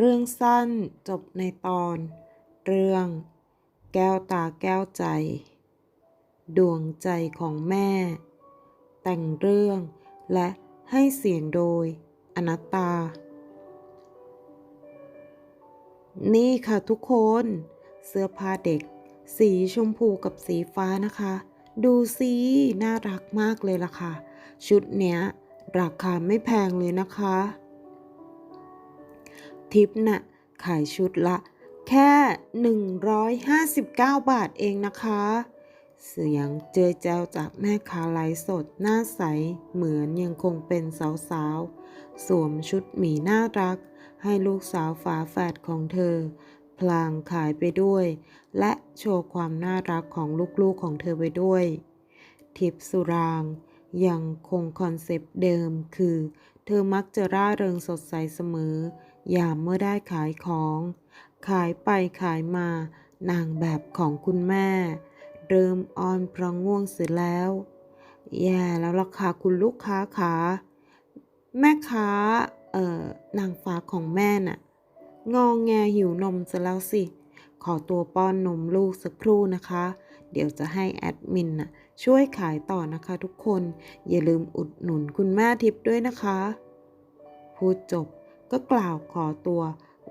เรื่องสั้นจบในตอน เรื่อง แก้วตาแก้วใจ ดวงใจของแม่ แต่งเรื่องและให้เสียงโดย อนัตตา นี่ค่ะทุกคน เสื้อผ้าเด็ก สีชมพูกับสีฟ้านะคะ ดูสิน่ารักมากเลยล่ะค่ะ ชุดเนี้ย ราคาไม่แพงเลยนะคะ ทิปน่ะขายชุดละ แค่ 159 บาทเองนะคะ เสียงเจอแจวจากแม่ค้าไลฟ์สดหน้าใส เหมือนยังคงเป็นสาวๆ สวมชุดหมีน่ารัก ให้ลูกสาวฝาแฝดของเธอ พลางขายไปด้วย และโชว์ความน่ารักของลูกๆของเธอไปด้วย ทิพย์สุรางยังคงคอนเซปต์เดิมคือ เธอมักจะร่าเริงสดใสเสมอ ยามเมื่อได้ขายของ ขายไปขายมานางแบบของคุณแม่ เริ่มอ่อนเพราะง่วงเสียแล้ว แย่แล้วล่ะค่ะคุณลูกค้าขาแม่ค้าเอ่อนางฟ้าของแม่น่ะ งองแงหิวนมซะแล้วสิ ขอตัวป้อนนมลูกสักครู่นะคะ เดี๋ยวจะให้แอดมินน่ะช่วยขายต่อนะคะทุกคน อย่าลืมอุดหนุนคุณแม่ทิพย์ด้วยนะคะ พูดจบ ก็กล่าวขอตัว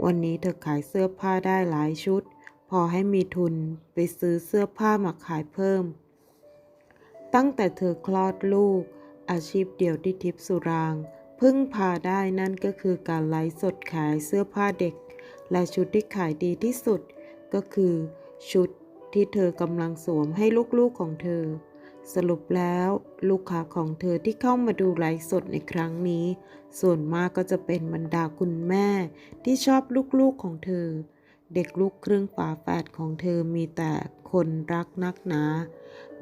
วันนี้เธอขายเสื้อผ้าได้หลายชุด พอให้มีทุนไปซื้อเสื้อผ้ามาขายเพิ่ม ตั้งแต่เธอคลอดลูก อาชีพเดียวที่ทิพสุราง พึ่งพาได้นั่นก็คือการไลฟ์สดขายเสื้อผ้าเด็ก และชุดที่ขายดีที่สุด ก็คือ ชุดที่เธอกำลังสวมให้ลูกๆของเธอ สรุปแล้วลูกค้าของเธอที่เข้ามาดูไลฟ์สดในครั้งนี้ ส่วนมากก็จะเป็นบรรดาคุณแม่ที่ชอบลูกๆของเธอ เด็กลูกครึ่งฝาแฝดของเธอมีแต่คนรักนักหนา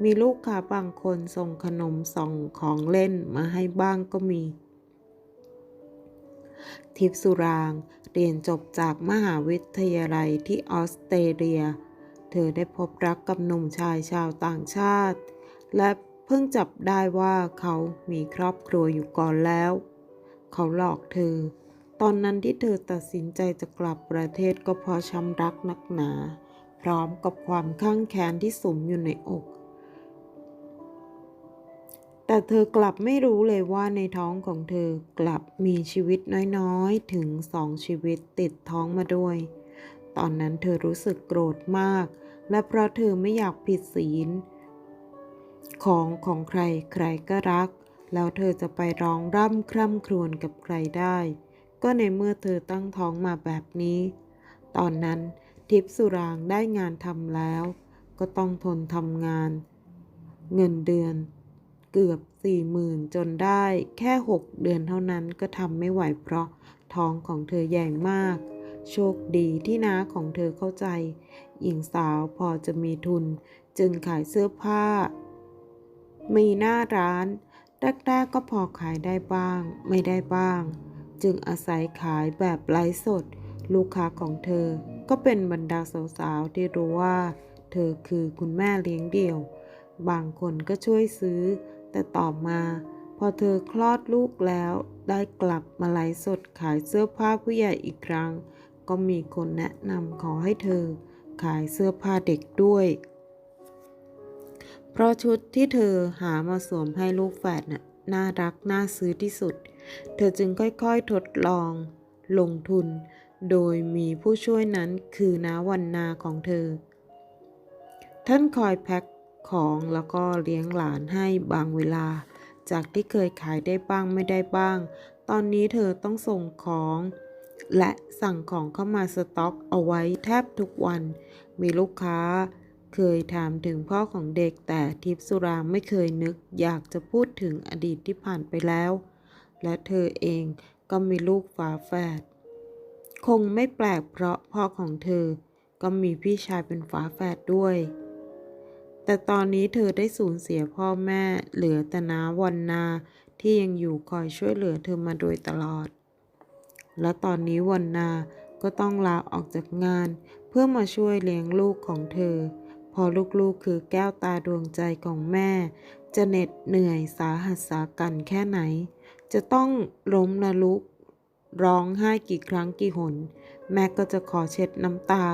มีลูกค้าบางคนส่งขนมส่งของเล่นมาให้บ้างก็มี ทิพสุราง เรียนจบจากมหาวิทยาลัยที่ออสเตรเลีย เธอได้พบรักกับหนุ่มชายชาวต่างชาติ และเพิ่งจับได้ว่าเขามีครอบครัวอยู่ก่อนแล้ว เขาหลอกเธอ ตอนนั้นที่เธอตัดสินใจจะกลับประเทศก็เพราะช้ำรักนักหนา พร้อมกับความข้างแค้นที่สมอยู่ในอก แต่เธอกลับไม่รู้เลยว่าในท้องของเธอกลับมีชีวิตน้อยๆ ถึงสองชีวิตติดท้องมาด้วย ตอนนั้นเธอรู้สึกโกรธมาก และเพราะเธอไม่อยากผิดศีล ของของใครใครก็รัก แล้วเธอจะไปร้องร่ำคร่ำครวญกับใครได้ ก็ในเมื่อเธอตั้งท้องมาแบบนี้ ตอนนั้นทิพสุรางได้งานทำแล้ว ก็ต้องทนทำงาน เงินเดือน เกือบสี่หมื่นจนได้แค่หกเดือนเท่านั้นก็ทำไม่ไหวเพราะท้องของเธอใหญ่มาก โชคดีที่น้าของเธอเข้าใจ หญิงสาวพอจะมีทุน จึงขายเสื้อผ้า มีหน้าร้าน แรกๆก็พอขายได้บ้าง ไม่ได้บ้าง จึงอาศัยขายแบบไลฟ์สด ลูกค้าของเธอ ก็เป็นบรรดาสาวๆที่รู้ว่า เธอคือคุณแม่เลี้ยงเดี่ยว บางคนก็ช่วยซื้อ แต่ต่อมา พอเธอคลอดลูกแล้ว ได้กลับมาไลฟ์สดขายเสื้อผ้าผู้ใหญ่อีกครั้ง ก็มีคนแนะนำขอให้เธอ ขายเสื้อผ้าเด็กด้วย เพราะชุดที่เธอหามาสวมให้ลูกแฝดน่ะน่ารักน่าซื้อที่สุด เธอจึงค่อยๆทดลอง ลงทุน โดยมีผู้ช่วยนั้นคือน้าวันนาของเธอ ท่านคอยแพ็คของแล้วก็เลี้ยงหลานให้บางเวลา จากที่เคยขายได้บ้างไม่ได้บ้าง ตอนนี้เธอต้องส่งของ และสั่งของเข้ามาสต็อกเอาไว้แทบทุกวัน มีลูกค้า เคยถามถึงพ่อของเด็กแต่ทิพสุรางไม่เคยนึก อยากจะพูดถึงอดีตที่ผ่านไปแล้ว และเธอเองก็มีลูกฝาแฝดคงไม่แปลกเพราะพ่อของเธอก็มีพี่ชายเป็นฝาแฝดด้วย แต่ตอนนี้เธอได้สูญเสียพ่อแม่เหลือแต่น้าวันนาที่ยังอยู่คอยช่วยเหลือเธอมาโดยตลอด และตอนนี้วันนาก็ต้องลาออกจากงาน เพื่อมาช่วยเลี้ยงลูกของเธอ พอลูกๆคือแก้วตาดวงใจของแม่ จะเหน็ดเหนื่อยสาหัสสากันแค่ไหน จะต้องล้มละลุก ร้องไห้กี่ครั้งกี่หน แม่ก็จะขอเช็ดน้ำตา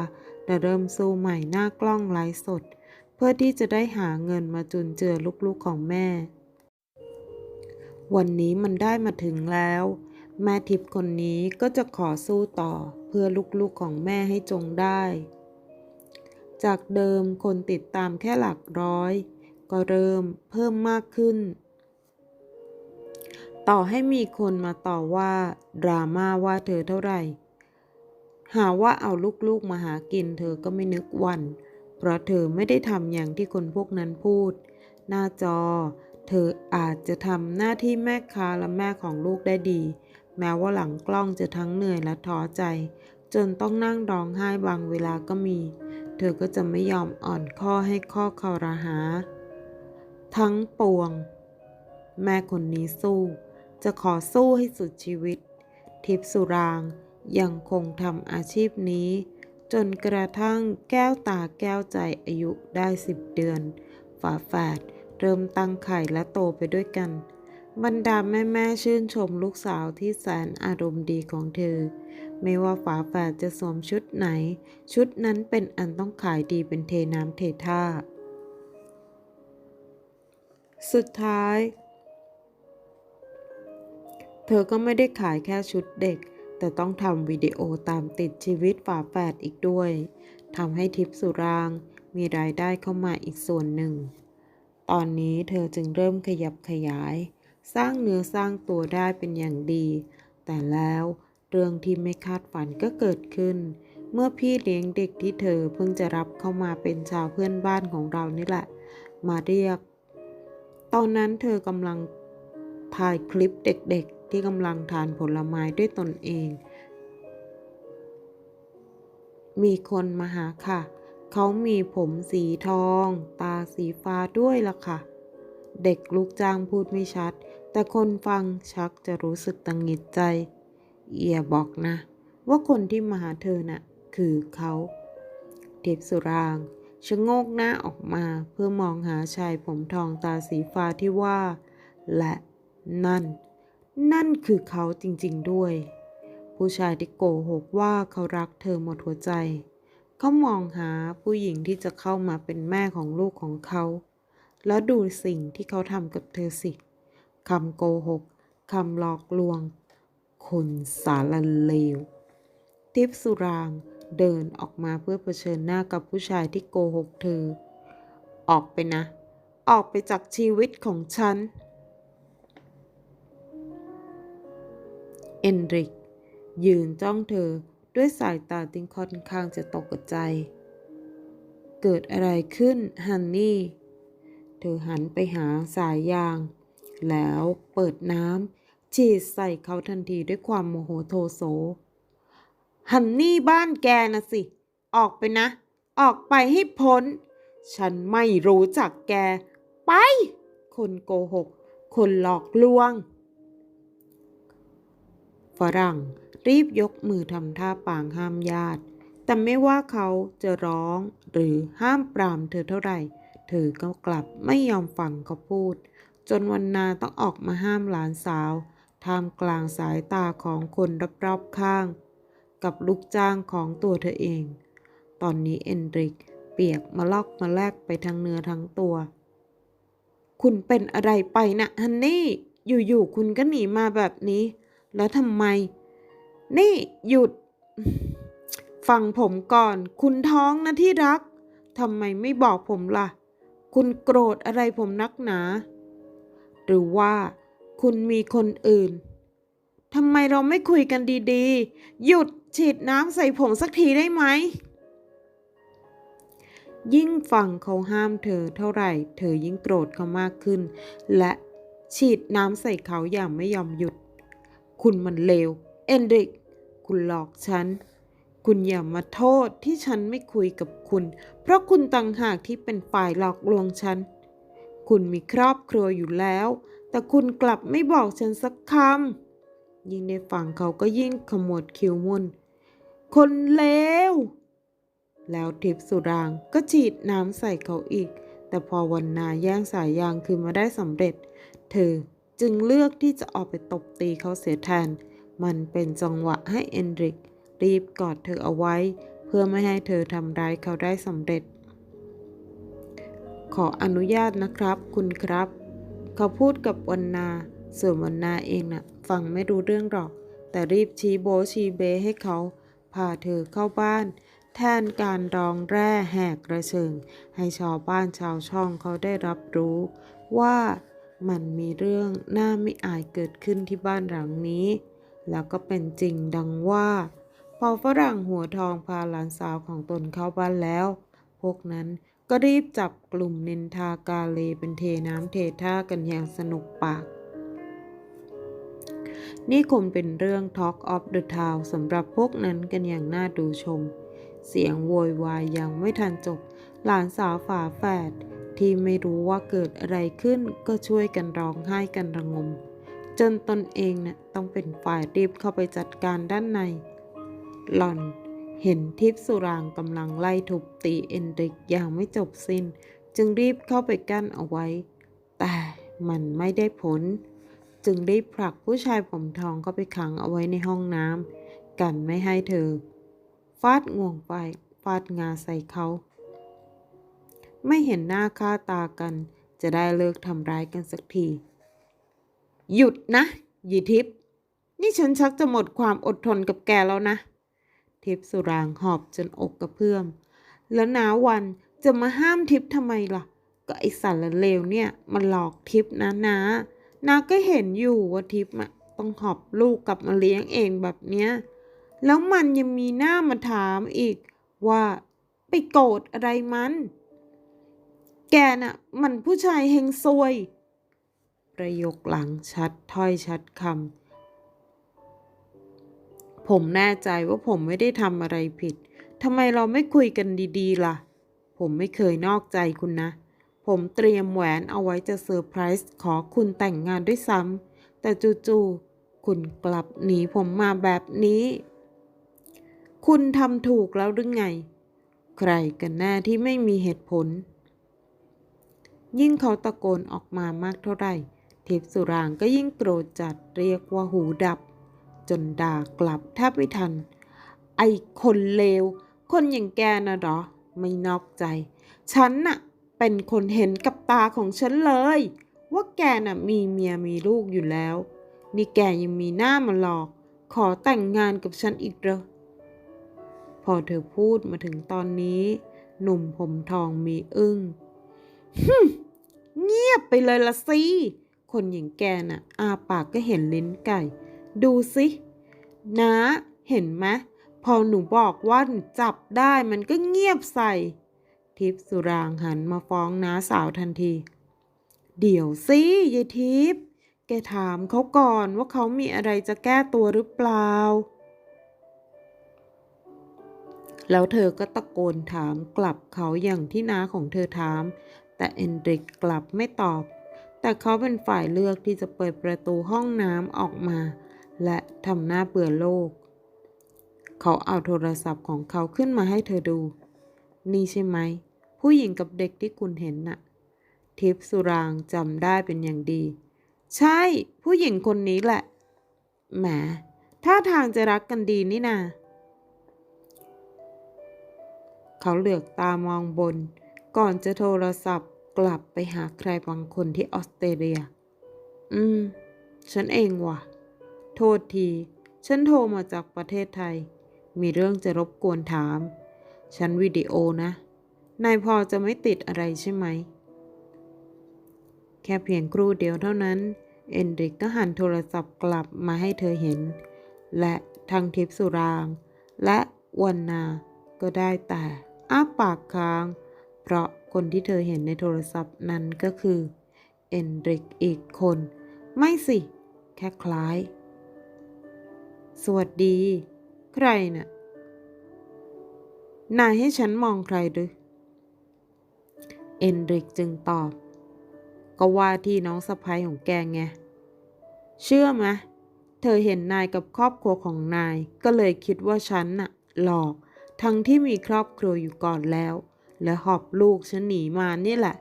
และเริ่มสู้ใหม่หน้ากล้องไลฟ์สด เพื่อที่จะได้หาเงินมาจุนเจือลูกๆของแม่ วันนี้มันได้มาถึงแล้ว แม่ทิพย์คนนี้ก็จะขอสู้ต่อเพื่อลูกๆของแม่ให้จงได้ จากเดิมคนติดตามแค่หลักร้อย ก็เริ่มเพิ่มมากขึ้น ต่อให้มีคนมาต่อว่าดราม่าว่าเธอเท่าไหร่ หาว่าเอาลูกๆมาหากินเธอก็ไม่นึกวัน เพราะเธอไม่ได้ทำอย่างที่คนพวกนั้นพูด หน้าจอ เธออาจจะทำหน้าที่แม่ค้าและแม่ของลูกได้ดี แม้ว่าหลังกล้องจะทั้งเหนื่อยและท้อใจ จนต้องนั่งร้องไห้บางเวลาก็มี เธอก็จะไม่ยอมอ่อนข้อให้ข้อคอรหา ทั้งปวง แม่คนนี้สู้ จะขอสู้ให้สุดชีวิต ทิพสุรางยังคงทำอาชีพนี้ จนกระทั่งแก้วตาแก้วใจอายุได้สิบเดือน ฝาแฝดเริ่มตั้งไข่และโตไปด้วยกัน บรรดาแม่แม่ชื่นชมลูกสาวที่แสนอารมณ์ดีของเธอ ไม่ว่าฝาแฝดจะสวมชุดไหน ชุดนั้นเป็นอันต้องขายดีเป็นเทน้ำเทท่า สุดท้าย เธอก็ไม่ได้ขายแค่ชุดเด็ก แต่ต้องทำวิดีโอตามติดชีวิตฝาแฝดอีกด้วยทำให้ทิพสุรางมีรายได้เข้ามาอีกส่วนหนึ่ง ตอนนี้เธอจึงเริ่มขยับขยาย สร้างเนื้อสร้างตัวได้เป็นอย่างดี แต่แล้ว เรื่องที่ไม่คาดฝันก็เกิดขึ้น เมื่อพี่เลี้ยงเด็กที่เธอเพิ่งจะรับเข้ามาเป็นชาวเพื่อนบ้านของเรานี่แหละ มาเรียก ตอนนั้นเธอกำลังถ่ายคลิปเด็กๆ ที่กำลังทานผลไม้ด้วยตนเอง มีคนมาหาค่ะ เขามีผมสีทอง ตาสีฟ้าด้วยล่ะค่ะ เด็กลูกจ้างพูดไม่ชัด แต่คนฟังชักจะรู้สึกตังหงิดใจ อียบอกนะ ว่าคนที่มาหาเธอน่ะ คือเขาเทพสุรางชะโงกหน้าออกมาเพื่อมองหาชายผมทองตาสีฟ้าที่ว่า และนั่น นั่นคือเขาจริงๆด้วย ผู้ชายที่โกหกว่าเขารักเธอหมดหัวใจ เขามองหาผู้หญิงที่จะเข้ามาเป็นแม่ของลูกของเขา แล้วดูสิ่งที่เขาทำกับเธอสิคำโกหกคำหลอกลวง คนสารเลว ทิพสุรางเดินออกมาเพื่อเผชิญหน้ากับผู้ชายที่โกหกเธอ ออกไปนะ ออกไปจากชีวิตของฉัน เอนริก ยืนจ้องเธอด้วยสายตาที่ค่อนข้างจะตกใจ เกิดอะไรขึ้นฮันนี่ เธอหันไปหาสายยาง แล้วเปิดน้ำ ฉีดใส่เขาทันทีด้วยความโมโหโทโสฮันนี่บ้านแกนะสิ ออกไปนะ ออกไปให้พ้น ฉันไม่รู้จักแก ไป คนโกหก คนหลอกลวง ฝรั่งรีบยกมือทำท่าปางห้ามญาติ แต่ไม่ว่าเขาจะร้องหรือห้ามปรามเธอเท่าไหร่ เธอก็กลับไม่ยอมฟังเขาพูด จนวันนาต้องออกมาห้ามหลานสาว ท่ามกลางสายตาของคนรอบๆข้าง กับลูกจ้างของตัวเธอเอง ตอนนี้เอนริกเปียกมาลอกมาแลกไปทั้งเนื้อทั้งตัว คุณเป็นอะไรไปนะฮันนี่ อยู่ๆคุณก็หนีมาแบบนี้ แล้วทำไม นี่หยุด ฟังผมก่อน คุณท้องนะที่รักทำไมไม่บอกผมล่ะ คุณโกรธอะไรผมนักหนา หรือว่า คุณมีคนอื่นทำไมเราไม่คุยกันดีๆ หยุดฉีดน้ำใส่ผมสักทีได้ไหม ยิ่งฟังเขาห้ามเธอเท่าไหร่ เธอยิ่งโกรธเขามากขึ้น และฉีดน้ำใส่เขาอย่างไม่ยอมหยุด คุณมันเลว เอนริก คุณหลอกฉัน คุณอย่ามาโทษที่ฉันไม่คุยกับคุณ เพราะคุณต่างหากที่เป็นฝ่ายหลอกลวงฉัน คุณมีครอบครัวอยู่แล้ว แต่คุณกลับไม่บอกฉันสักคำ ยิ่งได้ฟังเขาก็ยิ่งขมวดคิ้วมุนคนเลว แล้วทิพสุรางก็ฉีดน้ำใส่เขาอีก แต่พอวันนาแย่งสายยางคืนมาได้สำเร็จ เธอจึงเลือกที่จะออกไปตบตีเขาเสียแทน มันเป็นจังหวะให้เอนดริก รีบกอดเธอเอาไว้ เพื่อไม่ให้เธอทำร้ายเขาได้สำเร็จ ขออนุญาตนะครับ คุณครับ เขาพูดกับวันนา ส่วนวันนาเองน่ะฟังไม่รู้เรื่องหรอก แต่รีบชี้โบชี้เบให้เขา พาเธอเข้าบ้าน แทนการร้องแร่แหกกระเชิง ให้ชาวบ้านชาวช่องเขาได้รับรู้ ว่ามันมีเรื่องน่าไม่อายเกิดขึ้นที่บ้านหลังนี้ แล้วก็เป็นจริงดังว่า พอฝรั่งหัวทองพาหลานสาวของตนเข้าบ้านแล้ว พวกนั้น ก็รีบจับกลุ่มนินทากาเลเป็นเทน้ำเทท่ากันอย่างสนุกปาก นี่คงเป็นเรื่อง Talk of the Town สำหรับพวกนั้นกันอย่างน่าดูชม เสียงโวยวายยังไม่ทันจบ หลานสาวฝาแฝดที่ไม่รู้ว่าเกิดอะไรขึ้นก็ช่วยกันร้องไห้กันระงม จนตนเองนะ่ะต้องเป็นฝ่ายรีบเข้าไปจัดการด้านใน หล่อน เห็นทิพสุรางกำลังไล่ทุบตีเอนริกอย่างไม่จบสิน้น จึงรีบเข้าไปกั้นเอาไว้ แต่มันไม่ได้ผล จึงรีบผลักผู้ชายผมทองเข้าไปขังเอาไว้ในห้องน้ำกันไม่ให้เธอ ฟาดงวงไป ฟาดงาใส่เขา ไม่เห็นหน้าค่าตากัน จะได้เลิกทำร้ายกันสักที หยุดนะยีทิพนี่ฉันชักจะหมดความอดทนกับแกแล้วนะ ทิพสุรางหอบจนอกกระเพื่อม แล้วนาวันจะมาห้ามทิพย์ทำไมล่ะ ก็ไอสารเลวเนี่ยมันหลอกทิพย์นะนานาก็เห็นอยู่ว่าทิพย์อะต้องหอบลูกกลับมาเลี้ยงเองแบบเนี้ย แล้วมันยังมีหน้ามาถามอีกว่าไปโกรธอะไรมัน แกน่ะ มันผู้ชายเฮงซวย ประโยคหลังชัดถ้อยชัดคำ ผมแน่ใจว่าผมไม่ได้ทำอะไรผิด ทำไมเราไม่คุยกันดีๆล่ะ ผมไม่เคยนอกใจคุณนะ ผมเตรียมแหวนเอาไว้จะเซอร์ไพรส์ขอคุณแต่งงานด้วยซ้ำ แต่จู่ๆ คุณกลับหนีผมมาแบบนี้ คุณทำถูกแล้วหรือไง ใครกันแน่ที่ไม่มีเหตุผล ยิ่งเขาตะโกนออกมามากเท่าไหร่ ทิพสุรางก็ยิ่งโกรธจัดเรียกว่าหูดับ จนด่ากลับแทบไม่ทัน ไอ้คนเลว คนอย่างแกนะหรอ ไม่นอกใจ ฉันน่ะ เป็นคนเห็นกับตาของฉันเลย ว่าแกน่ะมีเมียมีลูกอยู่แล้ว นี่แกยังมีหน้ามาหลอก ขอแต่งงานกับฉันอีกเหรอ พอเธอพูดมาถึงตอนนี้ หนุ่มผมทองมีอึ้งเงียบไปเลยละสิ คนอย่างแกน่ะ อาปากก็เห็นลิ้นไก่ ดูสินะเห็นไหมพอหนูบอกว่าหนูจับได้มันก็เงียบใส่ ทิพย์สุรางหันมาฟ้องน้าสาวทันที เดี๋ยวสิยายทิพย์แกถามเขาก่อนว่าเขามีอะไรจะแก้ตัวหรือเปล่า แล้วเธอก็ตะโกนถามกลับเขาอย่างที่น้าของเธอถาม แต่เอนดริกกลับไม่ตอบ แต่เขาเป็นฝ่ายเลือกที่จะเปิดประตูห้องน้ำออกมา และทำหน้าเบื่อโลก เขาเอาโทรศัพท์ของเขาขึ้นมาให้เธอดู นี่ใช่ไหม ผู้หญิงกับเด็กที่คุณเห็นน่ะ ทิพย์สุรางจำได้เป็นอย่างดี ใช่ ผู้หญิงคนนี้แหละ แหม ท่าทางจะรักกันดีนี่นาเขาเหลือกตามองบน ก่อนจะโทรศัพท์กลับไปหาใครบางคนที่ออสเตรเลีย อืม ฉันเองว่ะ โทษที ฉันโทรมาจากประเทศไทย มีเรื่องจะรบกวนถาม ฉันวิดีโอนะ นายพอจะไม่ติดอะไรใช่ไหม แค่เพียงครู่เดียวเท่านั้น เอนดริกก็หันโทรศัพท์กลับมาให้เธอเห็น และทางทิพสุราง และวันนา ก็ได้แต่อ้าปากค้าง เพราะคนที่เธอเห็นในโทรศัพท์นั้นก็คือ เอนดริกอีกคน ไม่สิ แค่คล้าย สวัสดี ใครน่ะ นายให้ฉันมองใครหรือเอนดริกจึงตอบ ก็ว่าที่น้องสะพ้ยของแกไง เชื่อไหมเธอเห็นนายกับครอบครัวของนาย ก็เลยคิดว่าฉันน่ะ หลอก ทั้งที่มีครอบครัวอยู่ก่อนแล้ว และหอบลูกฉันหนีมานี่แหละ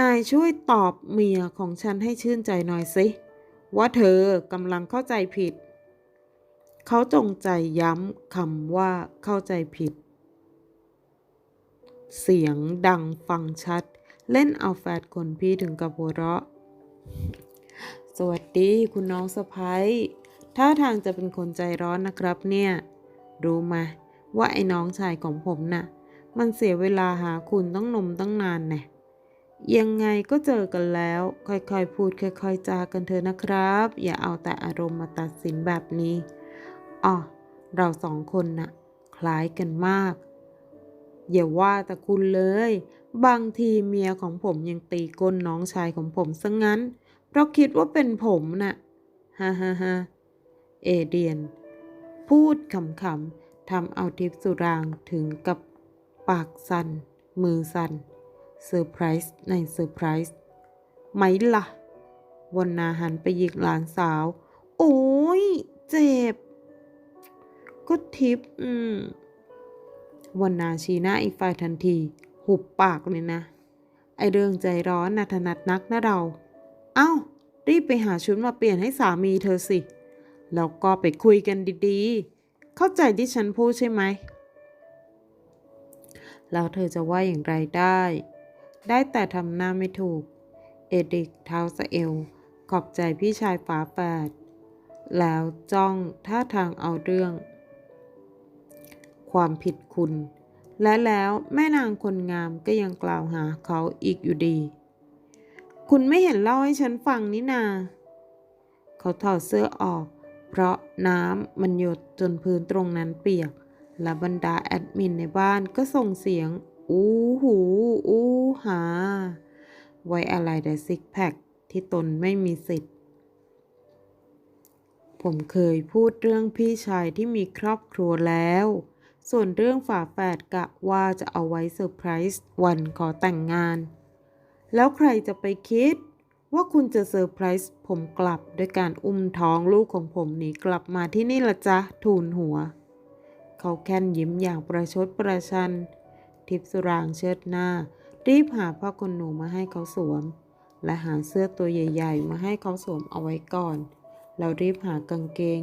นายช่วยตอบเมียของฉันให้ชื่นใจหน่อยสิ ว่าเธอกำลังเข้าใจผิด เขาจงใจย้ำคำว่าเข้าใจผิด เสียงดังฟังชัด เล่นเอาแฟดคนพี่ถึงกับหัวเราะ สวัสดีคุณน้องสะพ้ยท่าทางจะเป็นคนใจร้อนนะครับเนี่ย รู้ไหมว่าไอ้น้องชายของผมน่ะ มันเสียเวลาหาคุณต้องนมตั้งนานแน่ยังไงก็เจอกันแล้ว ค่อยๆ พูดค่อย ๆ จากันเถอะนะครับ อย่าเอาแต่อารมณ์มาตัดสินแบบนี้ อ๋อเราสองคนน่ะ คล้ายกันมาก อย่าว่าแต่คุณเลย บางทีเมียของผมยังตีก้นน้องชายของผมซะงงั้น เพราะคิดว่าเป็นผมน่ะฮ่าฮ่าฮ่าเอเดียน พูดขำๆทำเอาทิพสุรางถึงกับปากสัน่น มือสัน่นเซอร์ไพรส์ในเซอร์ไพรส์ไหมล่ะวันนาหันไปหยิกหลานสาว โอ้ยเจ็บ ก็ทิพย์อืมวันนาชีหน้าอีกฝ่ายทันที หุบปากเลยนะ ไอเรื่องใจร้อนนะถนัดนักนะเรา เอ้า รีบไปหาชุดมาเปลี่ยนให้สามีเธอสิ แล้วก็ไปคุยกันดีๆ เข้าใจที่ฉันพูดใช่ไหม แล้วเธอจะว่าอย่างไรได้ ได้แต่ทำหน้าไม่ถูก เอดิกเท้าสะเอวขอบใจพี่ชายฝาแฝดแล้วจ้องท่าทางเอาเรื่อง ความผิดคุณ และแล้วแม่นางคนงามก็ยังกล่าวหาเขาอีกอยู่ดี คุณไม่เห็นเล่าให้ฉันฟังนี่นา เขาถอดเสื้อออก เพราะน้ำมันหยดจนพื้นตรงนั้นเปียก และบรรดาแอดมินในบ้านก็ส่งเสียง อู้หู อู้หา ไว้อะไรแต่ซิกแพคที่ตนไม่มีสิทธิ์ผมเคยพูดเรื่องพี่ชายที่มีครอบครัวแล้ว ส่วนเรื่องฝาแฝดกะว่าจะเอาไว้เซอร์ไพรส์วันขอแต่งงาน แล้วใครจะไปคิด ว่าคุณจะเซอร์ไพรส์ผมกลับด้วยการอุ้มท้องลูกของผมหนีกลับมาที่นี่ละจ๊ะทูลหัว เขาแค่นยิ้มอย่างประชดประชัน ทิพสุรางเชิดหน้า รีบหาผ้าขนหนูมาให้เขาสวม และหาเสื้อตัวใหญ่ ๆ มาให้เขาสวมเอาไว้ก่อนแล้วรีบหากางเกง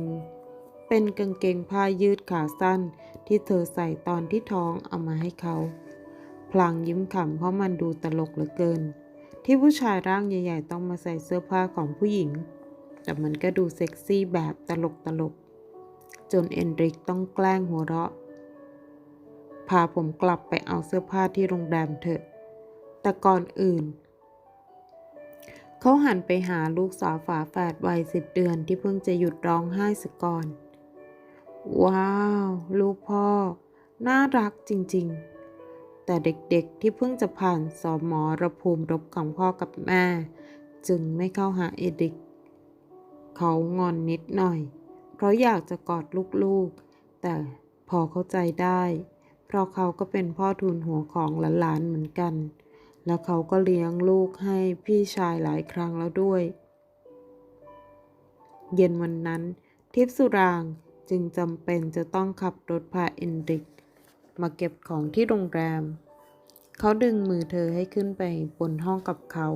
เป็นกางเกงผ้ายืดขาสั้น ที่เธอใส่ตอนที่ท้องเอามาให้เขา พลางยิ้มขำเพราะมันดูตลกเหลือเกิน ที่ผู้ชายร่างใหญ่ ๆ ต้องมาใส่เสื้อผ้าของผู้หญิง แต่มันก็ดูเซ็กซี่แบบตลกตลกๆจนเอนริกต้องแกล้งหัวเราะ พาผมกลับไปเอาเสื้อผ้าที่โรงแรมเถอะ แต่ก่อนอื่นเขาหันไปหาลูกสาวฝาแฝดวัยสิบเดือนที่เพิ่งจะหยุดร้องไห้สกก่อน ว้าว ลูกพ่อ น่ารักจริงๆ แต่เด็กๆที่เพิ่งจะผ่านสอมอระภูมิรบของพ่อกับแม่ จึงไม่เข้าหาเอดิก เขางอนนิดหน่อย เพราะอยากจะกอดลูกๆ แต่พอเข้าใจได้ เพราะเขาก็เป็นพ่อทุนหัวของหลานๆเหมือนกัน แล้วเขาก็เลี้ยงลูกให้พี่ชายหลายครั้งแล้วด้วย เย็นวันนั้น ทิพสุราง จึงจำเป็นจะต้องขับรถพาเอนริก มาเก็บของที่โรงแรม เขาดึงมือเธอให้ขึ้นไปบนห้องกับเขา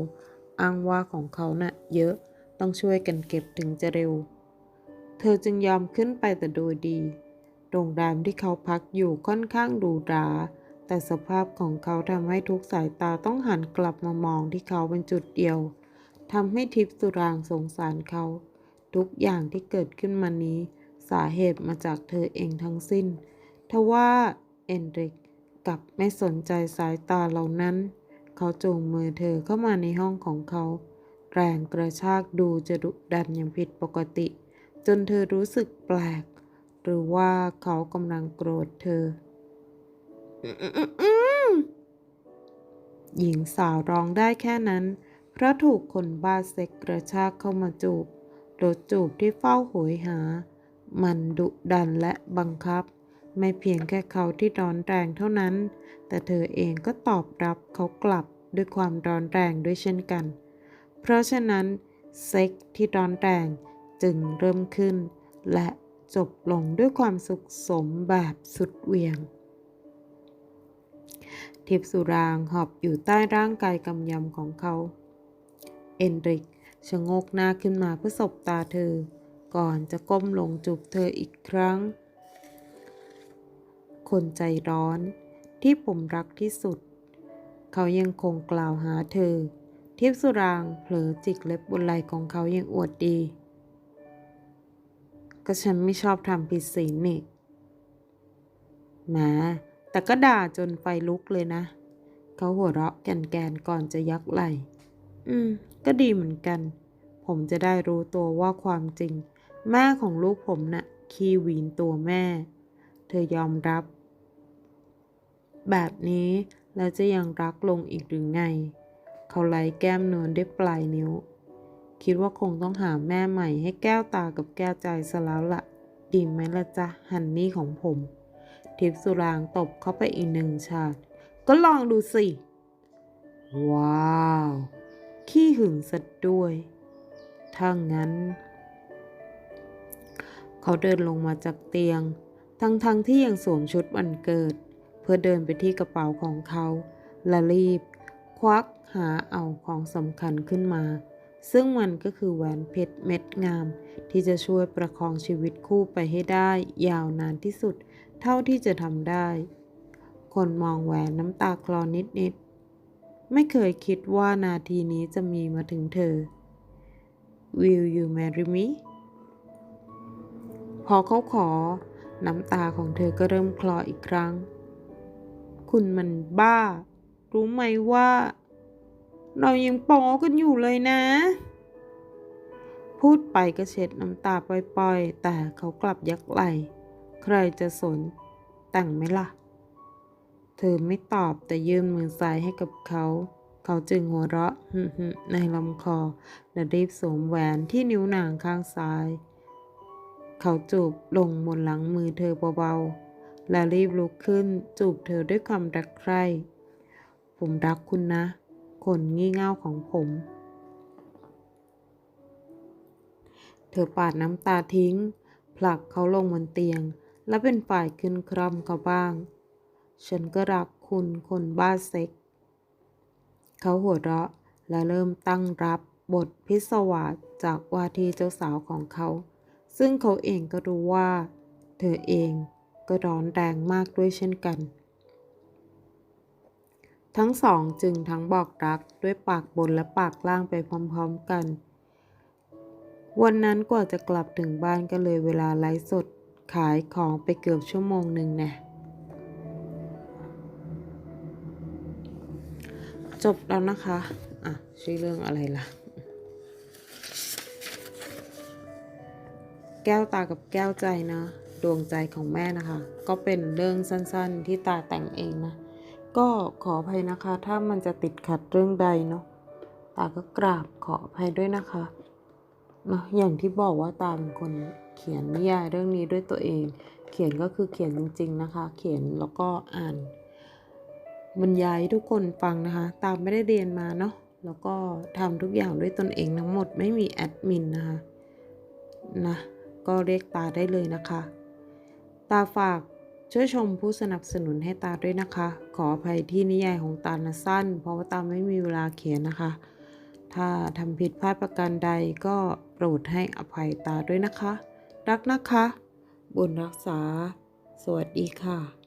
อ้างว่าของเขาน่ะเยอะต้องช่วยกันเก็บถึงจะเร็ว เธอจึงยอมขึ้นไปแต่โดยดี โรงแรมที่เขาพักอยู่ค่อนข้างหรูหราแต่สภาพของเขาทำให้ทุกสายตาต้องหันกลับมามองที่เขาเป็นจุดเดียวทำให้ทิพสุรางสงสารเขา ทุกอย่างที่เกิดขึ้นมานี้ สาเหตุมาจากเธอเองทั้งสิ้น ทว่าเอนริกกับไม่สนใจสายตาเหล่านั้น เขาจูงมือเธอเข้ามาในห้องของเขา แรงกระชากดูจะดุดันอย่างผิดปกติ จนเธอรู้สึกแปลก หรือว่าเขากำลังโกรธเธอหญิงสาวร้องได้แค่นั้น เพราะถูกคนบ้าเซ็กกระชากเข้ามาจูบรถจูบที่เฝ้าโหยหา มันดุดันและบังคับ ไม่เพียงแค่เขาที่ร้อนแรงเท่านั้น แต่เธอเองก็ตอบรับเขากลับด้วยความร้อนแรงด้วยเช่นกัน เพราะฉะนั้นเซ็กที่ร้อนแรงจึงเริ่มขึ้น และจบลงด้วยความสุขสมแบบสุดเวียง ทิพสุรางหอบอยู่ใต้ร่างกายกำยำของเขา เอนริกชะโงกหน้าขึ้นมาเพื่อสบตาเธอ ก่อนจะก้มลงจูบเธออีกครั้ง คนใจร้อนที่ผมรักที่สุด เขายังคงกล่าวหาเธอทิพย์สุรางเผลอจิกเล็บบนไหล่ของเขายังอวดดี ก็ฉันไม่ชอบทำผิดศีลนี่แหมแต่ก็ด่าจนไฟลุกเลยนะ เขาหัวเราะแกนๆก่อนจะยักไหล่ อืม ก็ดีเหมือนกัน ผมจะได้รู้ตัวว่าความจริง แม่ของลูกผมนะ่ะขี้วีนตัวแม่ เธอยอมรับ แบบนี้แล้วจะยังรักลงอีกหรือไง เขาไล่แก้มเนินด้วยปลายนิ้ว คิดว่าคงต้องหาแม่ใหม่ให้แก้วตากับแก้วใจซะแล้วละ่ะ ดีไหมละจ๊ะฮันนี่ของผม ทิพสุรางตบเข้าไปอีกหนึ่งฉาดก็ลองดูสิ ว้าว ขี้หึงสัดด้วยถ้างั้น เขาเดินลงมาจากเตียง ทั้งๆทที่ยังสวมชุดวันเกิด เพื่อเดินไปที่กระเป๋าของเขาและรีบ ควักหาเอาของสำคัญขึ้นมา ซึ่งมันก็คือแหวนเพชรเม็ดงาม ที่จะช่วยประคองชีวิตคู่ไปให้ได้ ยาวนานที่สุด เท่าที่จะทำได้ คนมองแหวนน้ำตาคลอนิดๆ ไม่เคยคิดว่านาทีนี้จะมีมาถึงเธอ Will you marry me อเขาขอ น้ำตาของเธอก็เริ่มคลออีกครั้ง คุณมันบ้า รู้ไหมว่า เรายังปอกันอยู่เลยนะ พูดไปก็เช็ดน้ำตาปล่อยๆ แต่เขากลับยักไหล ใครจะสน แต่งไหมล่ะ เธอไม่ตอบแต่ยื่นมือซ้ายให้กับเขาเขาจึงหัวเราะในลำคอและรีบสวมแหวนที่นิ้วนางข้างซ้าย เขาจูบลงบนหลังมือเธอเบาๆ และรีบลุกขึ้นจูบเธอด้วยความรักใคร่ ผมรักคุณนะ คนงี่เง่าของผม เธอปาดน้ำตาทิ้ง ผลักเขาลงบนเตียง และเป็นฝ่ายขึ้นคร่อมเขาบ้าง ฉันก็รักคุณคนบ้าเซ็ก เขาหัวเราะและเริ่มตั้งรับบทพิศวาสจากว่าที่เจ้าสาวของเขา ซึ่งเขาเองก็รู้ว่า เธอเองก็ร้อนแรงมากด้วยเช่นกัน ทั้งสองจึงทั้งบอกรักด้วยปากบนและปากล่างไปพร้อมๆกัน วันนั้นกว่าจะกลับถึงบ้านก็เลยเวลาไลฟ์สดขายของไปเกือบชั่วโมงหนึ่งแน่จบแล้วนะคะ อะชื่อเรื่องอะไรล่ะ แก้วตากับแก้วใจนะ ดวงใจของแม่นะคะ ก็เป็นเรื่องสั้นๆที่ตาแต่งเองนะ ก็ขออภัยนะคะ ถ้ามันจะติดขัดเรื่องใดเนาะตาก็กราบขออภัยด้วยนะคะเนาะอย่างที่บอกว่าตาเป็นคนเขียนนิยายเรื่องนี้ด้วยตัวเอง เขียนก็คือเขียนจริง ๆนะคะ เขียนแล้วก็อ่านบรรยายทุกคนฟังนะคะ ตามไม่ได้เรียนมาเนาะแล้วก็ทำทุกอย่างด้วยตนเองทั้งหมดไม่มีแอดมินนะคะนะ ก็เรียกตาได้เลยนะคะ ตาฝากช่วยชมผู้สนับสนุนให้ตาด้วยนะคะ ขออภัยที่นิยายของตานะสั้น เพราะว่าตาไม่มีเวลาเขียนนะคะ ถ้าทำผิดพลาดประการใดก็โปรดให้อภัยตาด้วยนะคะ รักนะคะ บุญรักษา สวัสดีค่ะ